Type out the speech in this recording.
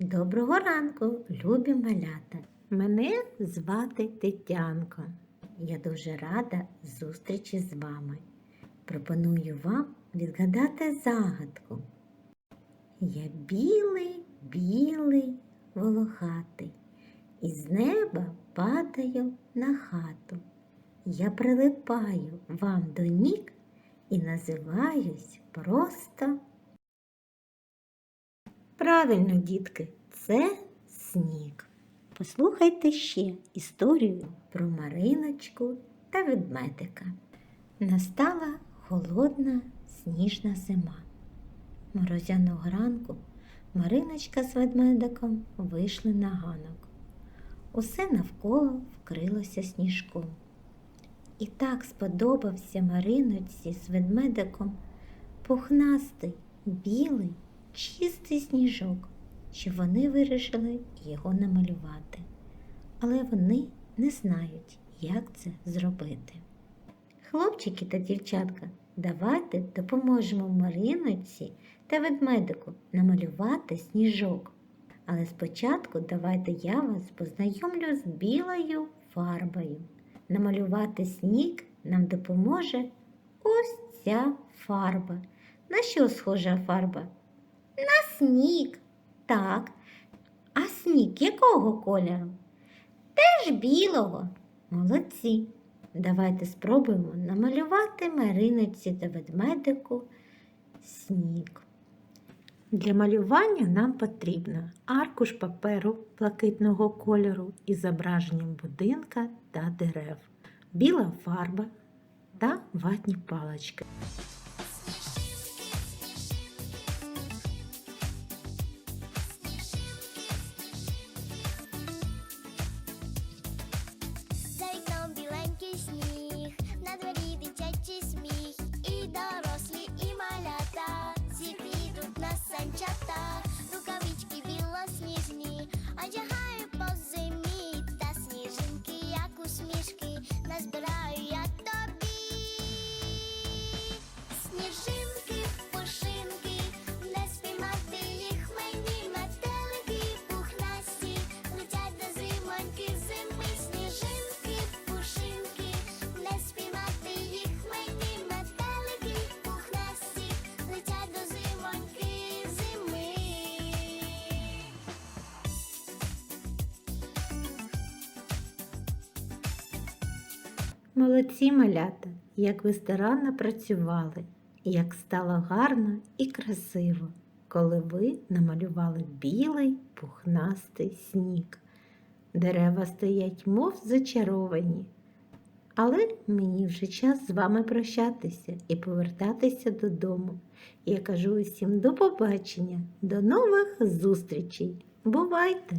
Доброго ранку, любі малята. Мене звати Тетянко. Я дуже рада зустрічі з вами. Пропоную вам відгадати загадку. Я білий, білий, волохатий, із неба падаю на хату. Я прилипаю вам до ніг і називаюсь просто. Правильно, дітки, це сніг. Послухайте ще історію про Мариночку та ведмедика. Настала холодна сніжна зима. Морозяного ранку Мариночка з ведмедиком вийшли на ганок. Усе навколо вкрилося сніжком. І так сподобався Мариночці з ведмедиком пухнастий, білий, чистий сніжок, що вони вирішили його намалювати. Але вони не знають, як це зробити. Хлопчики та дівчатка, давайте допоможемо Мариночці та ведмедику намалювати сніжок. Але спочатку давайте я вас познайомлю з білою фарбою. Намалювати сніг нам допоможе ось ця фарба. На що схожа фарба? На сніг. Так. А сніг якого кольору? Теж білого. Молодці. Давайте спробуємо намалювати Мариноці та ведмедику сніг. Для малювання нам потрібно аркуш паперу блакитного кольору із зображенням будинка та дерев, біла фарба та ватні палички. esperar y hasta Молодці малята, як ви старанно працювали, як стало гарно і красиво, коли ви намалювали білий пухнастий сніг. Дерева стоять, мов зачаровані. Але мені вже час з вами прощатися і повертатися додому. Я кажу усім до побачення, до нових зустрічей. Бувайте!